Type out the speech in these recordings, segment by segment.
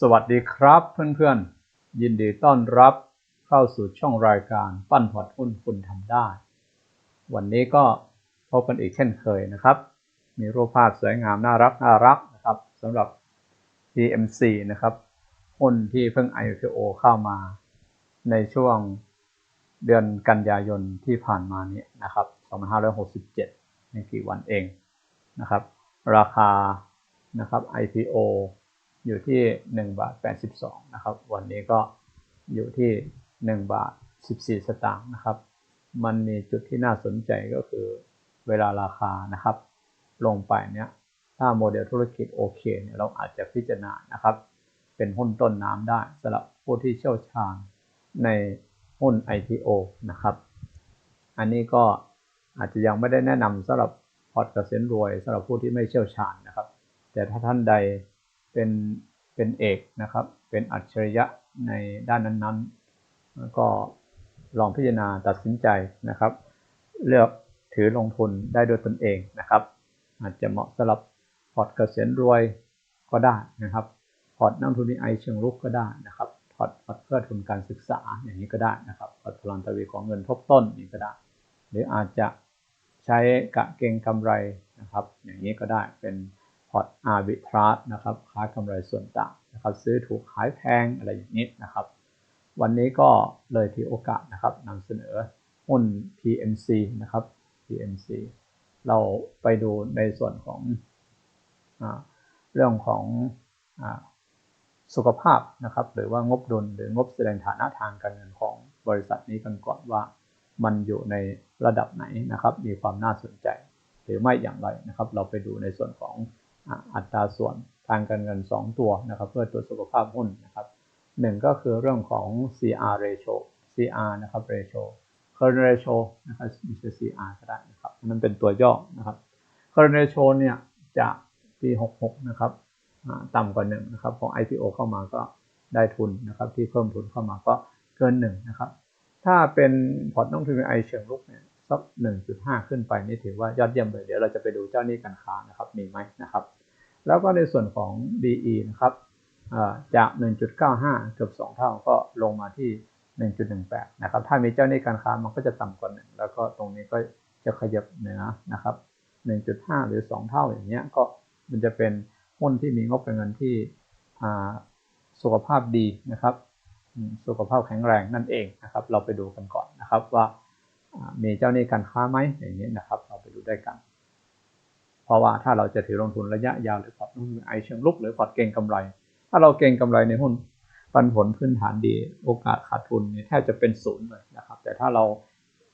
สวัสดีครับเพื่อนๆ ยินดีต้อนรับเข้าสู่ช่องรายการปั้นพอร์ตหุ้นคุณทำได้ วันนี้ก็พบกันอีกเช่นเคยนะครับ มีรูปภาพสวยงามน่ารักน่ารักนะครับสำหรับ TMC นะครับหุ้นที่เพิ่ง IPO เข้ามาในช่วงเดือนกันยายนที่ผ่านมานี้นะครับ2567ไม่กี่วันเองนะครับ ราคานะครับ IPO อยู่ที่1บาท82นะครับ วันนี้ก็อยู่ที่ 1 บาท 14 สตางค์นะครับ มันมีจุดที่น่าสนใจก็คือเวลาราคานะครับ ลงไปเนี้ยถ้าโมเดลธุรกิจโอเคเนี่ยเราอาจจะพิจารณานะครับ เป็นหุ้นต้นน้ำได้สำหรับผู้ที่เชี่ยวชาญในหุ้น IPO นะครับ อันนี้ก็อาจจะยังไม่ได้แนะนำสำหรับพอร์ตเกษียณรวยสำหรับผู้ที่ไม่เชี่ยวชาญนะครับ แต่ถ้าท่านใด เป็นเป็นเอกนะครับ เป็นอัจฉริยะในด้านนั้นๆ ก็ลองพิจารณาตัดสินใจนะครับ เลือกถือลงทุนได้โดยตนเองนะครับ อาจจะเหมาะสำหรับพอร์ตเกษียณรวยก็ได้นะครับพอร์ตนักทุนในไอเชิงลุกก็ได้นะครับพอร์ตพอร์ตเพื่อทุนการศึกษาอย่างนี้ก็ได้นะครับพอร์ตพลังตะวีของเงินทบต้นนี่ก็ได้ หรืออาจจะใช้กะเกงกำไรนะครับ อย่างนี้ก็ได้เป็น อร์ตอาร์บิทราสนะครับค้ากำไรส่วนต่างนะครับซื้อถูกขายแพงอะไรอย่างนี้นะครับ วันนี้ก็เลยถือโอกาสนะครับนำเสนอหุ้น PMC นะครับ PMC เราไปดูในส่วนของอเรื่องของอสุขภาพนะครับหรือว่างบดุลหรืองบแสดงฐานะทางการเงินของบริษัทนี้กันก่อนว่ามันอยู่ในระดับไหนนะครับ มีความน่าสนใจ หรือไม่อย่างไรนะครับ เราไปดูในส่วนของ อัตราส่วนทางการเงิน 2 ตัวนะครับเพื่อตัวสุขภาพหุ้นนะครับหนึ่งก็คือเรื่องของ CR ratio CR นะครับ ratio current ratio นะครับม่ใช่ CR ก็ได้นะครับมันเป็นตัวย่อนะครับ current ratio เนี่ยจะปี 66 นะครับต่ำกว่า 1 นะครับพอง IPO เข้ามาก็ได้ทุนนะครับที่เพิ่มทุนเข้ามาก็เกิน 1 นะครับ ถ้าเป็นพอร์ตน้องทุนไอเชิงลุกเนี่ยสัก1.5 ขึ้นไปนี่ถือว่ายอดเยี่ยมเลย เดี๋ยวเราจะไปดูเจ้าหนี้การค้านะครับมีไหมนะครับ แล้วก็ในส่วนของ DE นะครับจาก 1.95 เกือบ 2 เท่าก็ลงมาที่ 1.18 นะครับ ถ้ามีเจ้าหนี้การค้ามันก็จะต่ำกว่า1แล้วก็ตรงนี้ก็จะขยับเหนือนะครับ 1.5 หรือ 2 เท่าอย่างเงี้ยก็มันจะเป็นหุ้นที่มีงบการเงินที่สุขภาพดีนะครับ สุขภาพแข็งแรงนั่นเองนะครับ เราไปดูกันก่อนนะครับว่ามีเจ้าหนี้การค้าไหมอย่างนี้นะครับ เราไปดูได้กัน เพราะว่าถ้าเราจะถือลงทุนระยะยาวหรือพอร์ตหุ้นไอเชิงลุกหรือพอร์ตเก่งกำไร ถ้าเราเก่งกำไรในหุ้นปันผลพื้นฐานดี โอกาสขาดทุนเนี่ยแทบจะเป็นศูนย์เลยนะครับ แต่ถ้าเรา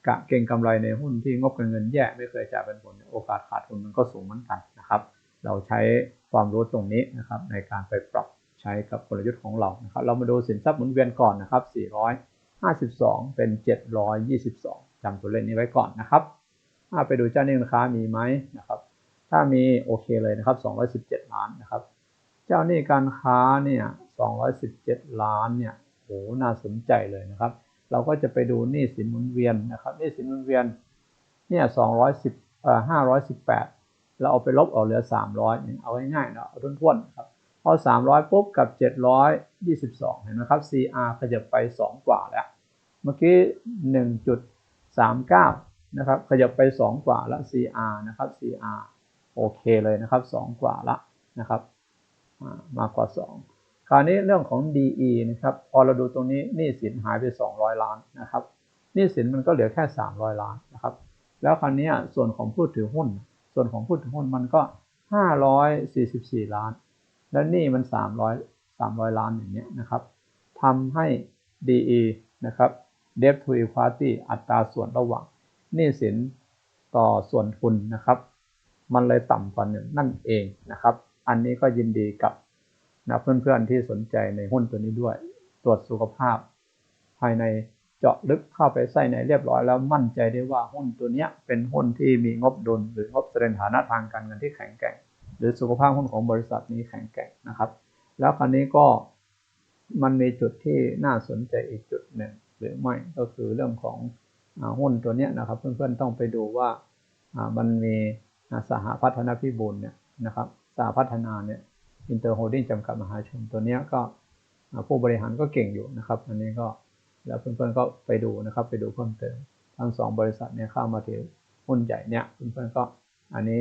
กะเก่งกำไรในหุ้นที่งบการเงินแย่ไม่เคยจ่ายเป็นผลโอกาสขาดทุนมันก็สูงเหมือนกันนะครับ เราใช้ความรู้ตรงนี้นะครับในการไปปรับใช้กับกลยุทธ์ของเรานะครับ เรามาดูสินทรัพย์หมุนเวียนก่อนนะครับ 452 เป็น 722จำตัวเลขนี้ไว้ก่อนนะครับไปดูเจ้าหนี้กาค้ามีไหมนะครับ ถ้ามีโอเคเลยนะครับ 217 ล้านนะครับ เจ้าหนี้การค้าเนี่ย217 ล้านเนี่ยโหน่าสนใจเลยนะครับ เราก็จะไปดูหนี้สินหมุนเวียนนะครับหนี้สินหมุนเวียนเนี่ย210เอ่อ518 เราเอาไปลบเอาเหลือ 300เนี่ยเอาง่ายๆเนาะเอาทุนๆครับพอ300 ปุ๊บกับ 722 เห็นไหมครับ CR ขยับไป 2 กว่าแล้ว เมื่อกี้ 1.39 นะครับ ขยับไป 2 กว่าแล้ว CR นะครับ CR โอเคเลยนะครับ 2 กว่าละนะครับมากกว่า 2 คราวนี้เรื่องของ DE นะครับพอเราดูตรงนี้หนี้สินหายไป 200 ล้านนะครับหนี้สินมันก็เหลือแค่ 300 ล้านนะครับแล้วคราวนี้ส่วนของผู้ถือหุ้น ส่วนของผู้ถือหุ้นมันก็ 544 ล้าน แล้วนี่มัน 300 300 ล้านอย่างเงี้ยนะครับทำให้ DE นะครับ Debt to Equity อัตราส่วนระหว่างหนี้สินต่อส่วนทุนนะครับ มันเลยต่ำกว่าหนึ่งนั่นเองนะครับ อันนี้ก็ยินดีกับนะเพื่อนๆที่สนใจในหุ้นตัวนี้ด้วย ตรวจสุขภาพ ภายในเจาะลึกเข้าไปใส่ในเรียบร้อยแล้วมั่นใจได้ว่าหุ้นตัวนี้เป็นหุ้นที่มีงบดุล หรืองบแสดงฐานะทางการเงินที่แข็งแกร่ง หรือสุขภาพหุ้นของบริษัทนี้แข็งแกร่งนะครับ แล้วคราวนี้ก็มันมีจุดที่น่าสนใจอีกจุดหนึ่งหรือไม่ก็คือเรื่องของหุ้นตัวนี้นะครับ เพื่อนๆต้องไปดูว่ามันมี สหพัฒนพิบูลเนี่ยนะครับสหพัฒนาเนี่ยอินเตอร์โฮดดิ้งจำกัดมหาชนตัวเนี้ยก็ผู้บริหารก็เก่งอยู่นะครับ อันนี้ก็แล้วเพื่อนๆก็ไปดูนะครับ ไปดูเพิ่มเติมทั้งสองบริษัทเนี่ยเข้ามาถือหุ้นใหญ่เนี่ยเพื่อนๆก็อันนี้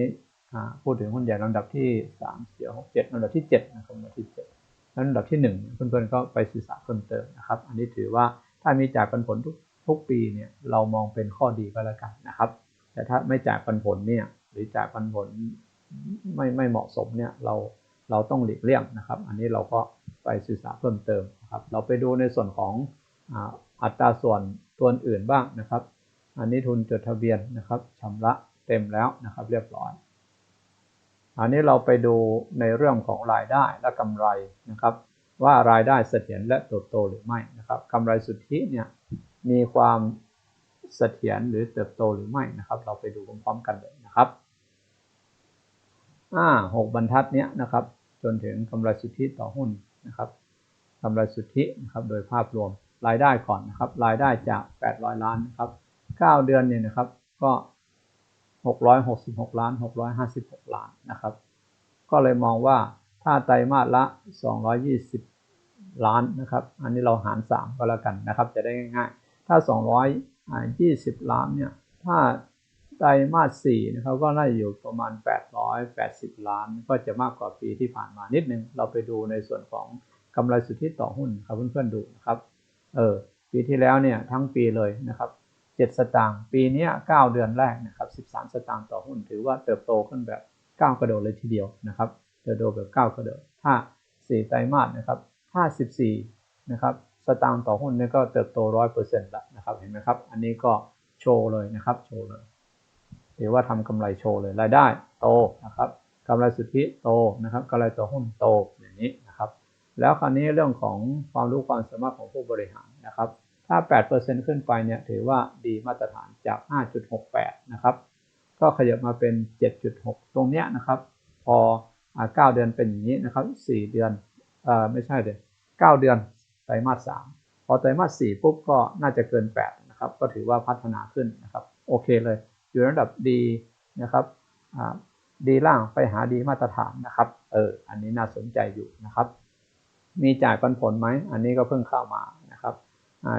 พูดถึงหุ้นใหญ่ลำดับที่สามสี่หกเจ็ดลำดับที่เจ็ดนะครับลำดับที่เจ็ดแล้วลำดับที่หนึ่งเพื่อนๆก็ไปศึกษาเพิ่มเติมนะครับ อันนี้ถือว่าถ้ามีจายปันผลทุกทุกปีเนี่ยเรามองเป็นข้อดีก็แล้วกันนะครับ แต่ถ้าไม่จายปันผลเนี่ย หรือจายปันผลไม่ไม่เหมาะสมเนี่ยเราเราต้องหลีกเลี่ยงนะครับ อันนี้เราก็ไปศึกษาเพิ่มเติมนะครับเราไปดูในส่วนของอัตราส่วนตัวอื่นบ้างนะครับ อันนี้ทุนจดทะเบียนนะครับชำระเต็มแล้วนะครับเรียบร้อย อันนี้เราไปดูในเรื่องของรายได้และกำไรนะครับ ว่ารายได้เสถียรและเติบโตหรือไม่นะครับกำไรสุทธิเนี่ยมีความเสถียรหรือเติบโตหรือไม่นะครับ เราไปดูพร้อมๆกันเลยนะครับ อ่าหกบรรทัดเนี้ยนะครับ จนถึงกำไรสุทธิต่อหุ้นนะครับกำไรสุทธินะครับโดยภาพรวมรายได้ก่อนนะครับ รายได้จาก 800 ล้านนะครับ 9 เดือนเนี่ยนะครับก็ 666 ล้าน 656 ล้านนะครับ ก็เลยมองว่าถ้าไตรมาสละ 220 ล้านนะครับ อันนี้เราหาร 3 ก็แล้วกันนะครับ จะได้ง่ายๆ ถ้า 220 ล้านเนี่ยถ้า ไตรมาส4นะครับก็น่าจะอยู่ประมาณ 880 ล้าน ก็จะมากกว่าปีที่ผ่านมานิดนึง เราไปดูในส่วนของกำไรสุทธิต่อหุ้นครับเพื่อนๆดูนะครับ เออ ปีที่แล้วเนี่ยทั้งปีเลยนะครับ 7 สตางค์ ปีนี้ 9 เดือนแรกนะครับ 13 สตางค์ต่อหุ้น ถือว่าเติบโตขึ้นแบบก้าวกระโดดเลยทีเดียวนะครับ เติบโตแบบก้าวกระโดด ถ้า 4 ไตรมาสนะครับ 54 นะครับ สตางค์ต่อหุ้นนี่ก็เติบโต 100%แล้วนะครับ เห็นไหมครับ อันนี้ก็โชว์เลยนะครับ โชว์เลย ถือว่าทำกำไรโชว์เลยรายได้โตนะครับกำไรสุทธิโตนะครับกำไรต่อหุ้นโตอย่างนี้นะครับ แล้วคราวนี้เรื่องของความรู้ความสามารถของผู้บริหารนะครับ ถ้า 8%ขึ้นไปเนี่ยถือว่าดีมาตรฐานจาก 5.68 นะครับ ก็ขยับมาเป็น 7.6 ตรงเนี้ยนะครับ พออ่า9เดือนเป็นอย่างนี้นะครับ 4 เดือนเอ่อไม่ใช่เลย9เดือนไตรมาส 3 พอไตรมาส 4 ปุ๊บก็น่าจะเกิน 8 นะครับ ก็ถือว่าพัฒนาขึ้นนะครับ โอเคเลย อยู่ระดับดีนะครับดีล่างไปหาดีมาตรฐานนะครับ เออ อันนี้น่าสนใจอยู่นะครับ มีจ่ายปันผลไหม อันนี้ก็เพิ่งเข้ามานะครับ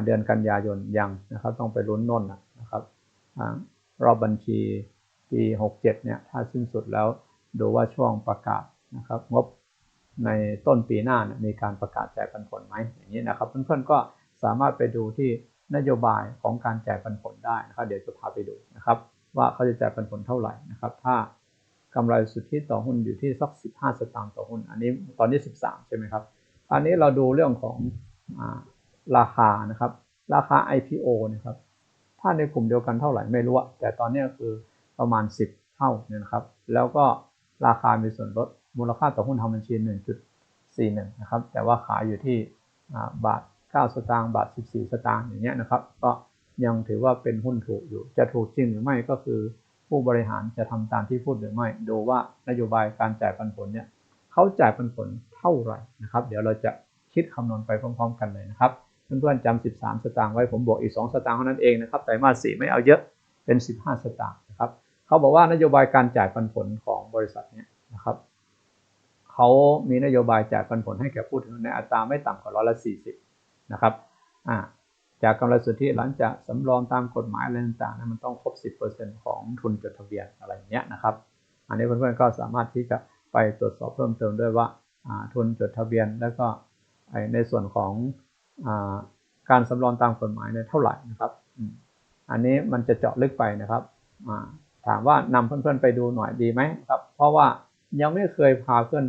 เดือนกันยายนยังนะครับ ต้องไปลุ้นน่นนะครับรอบบัญชีปี 67 เนี่ย ถ้าสิ้นสุดแล้วดูว่าช่วงประกาศนะครับ งบในต้นปีหน้านะมีการประกาศแจกปันผลไหมอย่างนี้นะครับ เพื่อนๆก็สามารถไปดูที่นโยบายของการแจกปันผลได้นะครับ เดี๋ยวจะพาไปดูนะครับ ว่าเขาจะแจกปันผลเท่าไหร่นะครับ ถ้ากำไรสุทธิต่อหุ้นอยู่ที่สัก 15 สตางค์ต่อหุ้น อันนี้ตอนนี้ 13 ใช่ไหมครับ อันนี้เราดูเรื่องของอราคานะครับ ราคา IPO นะครับ ถ้าในกลุ่มเดียวกันเท่าไหร่ไม่รู้แต่ตอนนี้คือประมาณ 10 เท่าเนี่ยนะครับ แล้วก็ราคามีส่วนลดมูลค่าต่อหุ้นทำบัญชี 1.41 นะครับ แต่ว่าขายอยู่ที่บาท 9 สตางค์ บาท 14 สตางค์อย่างเงี้ยนะครับ ก็ ยังถือว่าเป็นหุ้นถูกอยู่ จะถูกจริงหรือไม่ก็คือ ผู้บริหารจะทำตามที่พูดหรือไม่ ดูว่านโยบายการจ่ายปันผลเนี่ยเขาจ่ายปันผลเท่าไหร่นะครับ เดี๋ยวเราจะคิดคำนวณไปพร้อม ๆ กันเลยนะครับ เพื่อนๆจำ13 สตางค์ไว้ผมบวกอีก 2 สตางค์เท่านั้นเองนะครับไตรมาส4ไม่เอาเยอะเป็น 15 สตางค์นะครับเขาบอกว่านโยบายการจ่ายปันผลของบริษัทเนี่ยนะครับเขามีนโยบายจ่ายปันผลให้แก่ผู้ถือในอัตราไม่ต่ำกว่าร้อยละ40นะครับอ่า จากกำไรสุทธิหลังจากสำรองตามกฎหมายอะไรต่างๆนั้นมันต้องครบ 10%ของทุนจดทะเบียนอะไรเงี้ยนะครับ อันนี้เพื่อนๆก็สามารถที่จะไปตรวจสอบเพิ่มเติมด้วยว่าทุนจดทะเบียนแล้วก็ในส่วนของอการสำรองตามกฎหมายเนี่ยเท่าไหร่นะครับอันนี้มันจะเจาะลึกไปนะครับถามว่านำเพื่อนๆไปดูหน่อยดีไหมครับ เพราะว่ายังไม่เคยพาเพื่อน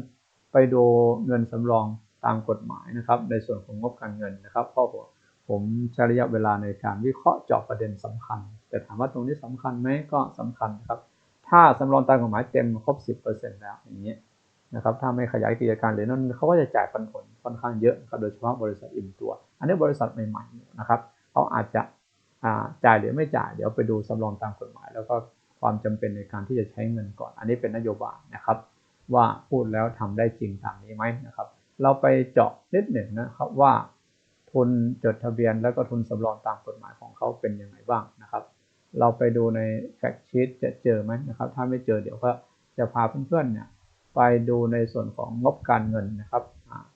ไปดูเงินสำรองตามกฎหมายนะครับ ในส่วนของงบการเงินนะครับเพราะ ผมใช้ระยะเวลาในการวิเคราะห์เจาะประเด็นสำคัญ แต่ถามว่าตรงนี้สำคัญไหมก็สำคัญนะครับ ถ้าสำรองตามกฎหมายเต็มครบ 10%แล้วอย่างนี้นะครับถ้าไม่ขยายกิจการเลยนั่นเขาก็จะจ่ายปันผลค่อนข้างเยอะครับโดยเฉพาะบริษัทอิ่มตัว อันนี้บริษัทใหม่ๆนะครับเขาอาจจะจ่ายหรือไม่จ่ายเดี๋ยวไปดูสำรองตามกฎหมาย แล้วก็ความจำเป็นในการที่จะใช้เงินก่อน อันนี้เป็นนโยบายนะครับ ว่าพูดแล้วทำได้จริงตามนี้ไหมนะครับ เราไปเจาะนิดหนึ่งนะครับว่า ทุนจดทะเบียนแล้วก็ทุนสำรองตามกฎหมายของเขาเป็นยังไงบ้างนะครับ เราไปดูในแฟกชีตจะเจอไหมนะครับ ถ้าไม่เจอเดี๋ยวก็จะพาเพื่อนๆเนี่ยไปดูในส่วนของงบการเงินนะครับ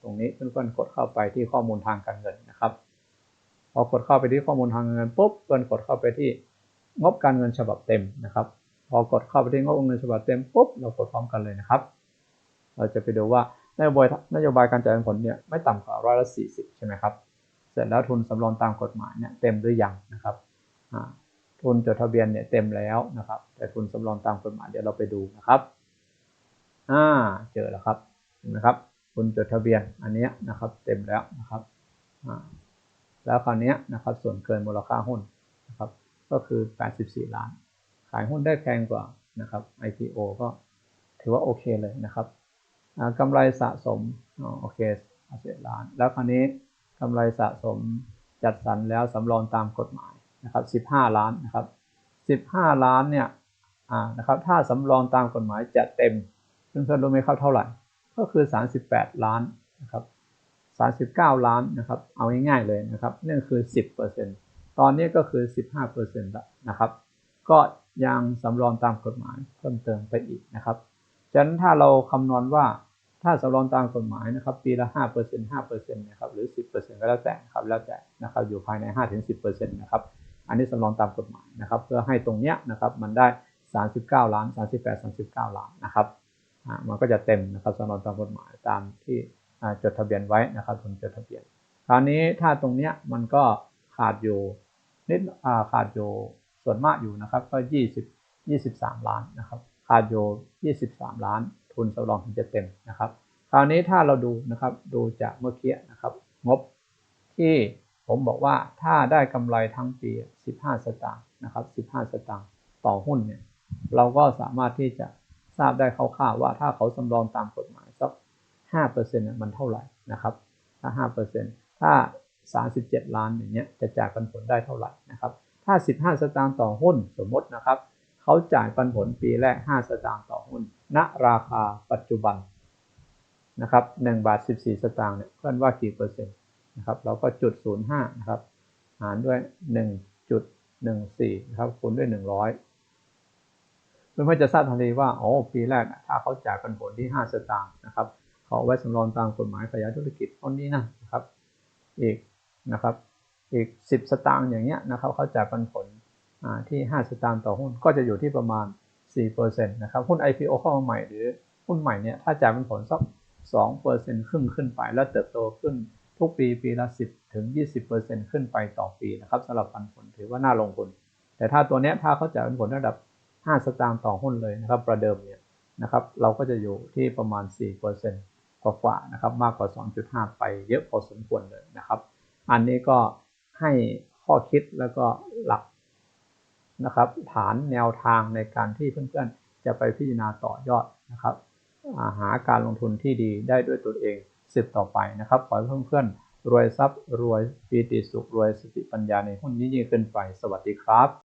ตรงนี้เพื่อนๆกดเข้าไปที่ข้อมูลทางการเงินนะครับพอกดเข้าไปที่ข้อมูลทางการเงินปุ๊บเพื่อนกดเข้าไปที่งบการเงินฉบับเต็มนะครับ พอกดเข้าไปที่งบการเงินฉบับเต็มปุ๊บเรากดพร้อมกันเลยนะครับ เราจะไปดูว่านโยบายนโยบายการจ่ายผลเนี่ยไม่ต่ำกว่าร้อยละสี่สิบใช่ไหมครับ ร็จแล้วทุนสำรองตามกฎหมายเนี่ยเต็มหรือยังนะครับทุนจดทะเบียนเนี่ยเต็มแล้วนะครับ แต่ทุนสำรองตามกฎหมายเดี๋ยวเราไปดูนะครับอ่าเจอแล้วครับเห็นไหมครับทุนจดทะเบียนอันเนี้ยนะครับเต็มแล้วนะครับแล้วคราวนี้นะครับส่วนเกินมูลค่าหุ้นนะครับก็คือ 84 ล้าน ขายหุ้นได้แพงกว่านะครับ IPO ก็ถือว่าโอเคเลยนะครับกำไรสะสมอ๋อโอเค11ล้าน แล้วคราวนี้ กำไรสะสมจัดสรรแล้วสำรองตามกฎหมายนะครับ 15 ล้านนะครับ 15 ล้านเนี่ยอ่านะครับถ้าสำรองตามกฎหมายจะเต็มเพื่อนๆรู้ไหมครับเท่าไหร่ ก็คือ 38 ล้านนะครับ39 ล้านนะครับ เอาง่ายๆเลยนะครับนั่นคือ 10%ตอนนี้ก็คือ 15%แล้วนะครับ ก็ยังสำรองตามกฎหมายเพิ่มเติมไปอีกนะครับ ฉะนั้นถ้าเราคำนวณว่า ถ้าสำรองตามกฎหมายนะครับ ปีละ5% 5%นะครับหรือ 10%ก็แล้วแต่นะครับแล้วแต่นะครับอยู่ภายใน 5-10%นะครับอันนี้สำรองตามกฎหมายนะครับเพื่อให้ตรงเนี้ยนะครับมันได้ 39 ล้าน 38 39 ล้านนะครับอ่ามันก็จะเต็มนะครับสำรองตามกฎหมายตามที่อ่าจดทะเบียนไว้นะครับทุนจดทะเบียนคราวนี้ถ้าตรงเนี้ยมันก็ขาดอยู่นิดอ่าขาดอยู่ส่วนมากอยู่นะครับก็ 20 23 ล้านนะครับ ขาดอยู่ 23 ล้าน ทุนสำรองถึงจะเต็มนะครับ คราวนี้ถ้าเราดูนะครับ ดูจากเมื่อกี้นะครับ งบที่ผมบอกว่าถ้าได้กำไรทั้งปี 15 สตางค์นะครับ 15 สตางค์ต่อหุ้นเนี่ย เราก็สามารถที่จะทราบได้คร่าวๆว่าถ้าเขาสำรองตามกฎหมายสัก5%เนี่ยมันเท่าไหร่นะครับ ถ้า 5%ถ้า 37 ล้านอย่างเงี้ยจะจ่ายปันผลได้เท่าไหร่นะครับ ถ้า 15 สตางค์ต่อหุ้นสมมตินะครับ เขาจ่ายปันผลปีแรก 5 สตางค์ต่อหุ้น ณ ราคาปัจจุบันนะครับ1บาท 14 สตางค์เนี่ยเพื่อนว่ากี่เปอร์เซ็นต์นะครับเราก็จุด 05 นะครับ หารด้วย 1.14 นะครับคูณด้วย 100 เพื่อนๆจะทราบทันทีว่าโอ้ปีแรกถ้าเขาจ่ายปันผลที่ 5 สตางค์นะครับเขาเอาไว้สำรองตามกฎหมายขยายธุรกิจต้นนี้นะนะครับอีกนะครับอีก 10 สตางค์อย่างเงี้ยนะครับเขาจ่ายปันผล ที่5สตางค์ต่อหุ้นก็จะอยู่ที่ประมาณ4%นะครับหุ้น IPO เข้ามาใหม่หรือหุ้นใหม่เนี่ยถ้าจ่ายเปันผลสัก2%ขึ้นขึ้นไป แล้วเติบโตขึ้นทุกปีปีละ 10ถึง20%ขึ้นไปต่อปีนะครับสำหรับปันผลถือว่าน่าลงทุน แต่ถ้าตัวเนี้ยถ้าเขาจ่ายเปันผลระดับ 5 สตางค์ต่อหุ้นเลยนะครับประเดิมเนี่ยนะครับเราก็จะอยู่ที่ประมาณ 4%กว่าๆนะครับมากกว่า 2.5 ไปเยอะพอสมควรเลยนะครับ อันนี้ก็ให้ข้อคิดแล้วก็หลัก นะครับฐานแนวทางในการที่เพื่อนๆ จะไปพิจารณาต่อยอดนะครับาหาการลงทุนที่ดีได้ด้วยตัวเองสืบต่อไปนะครับขอให้เพื่อนๆรวยทรัพย์รวยปีติสุขรวยสติปัญญาในหุ้นยิ่งๆขึ้นไปสวัสดีครับ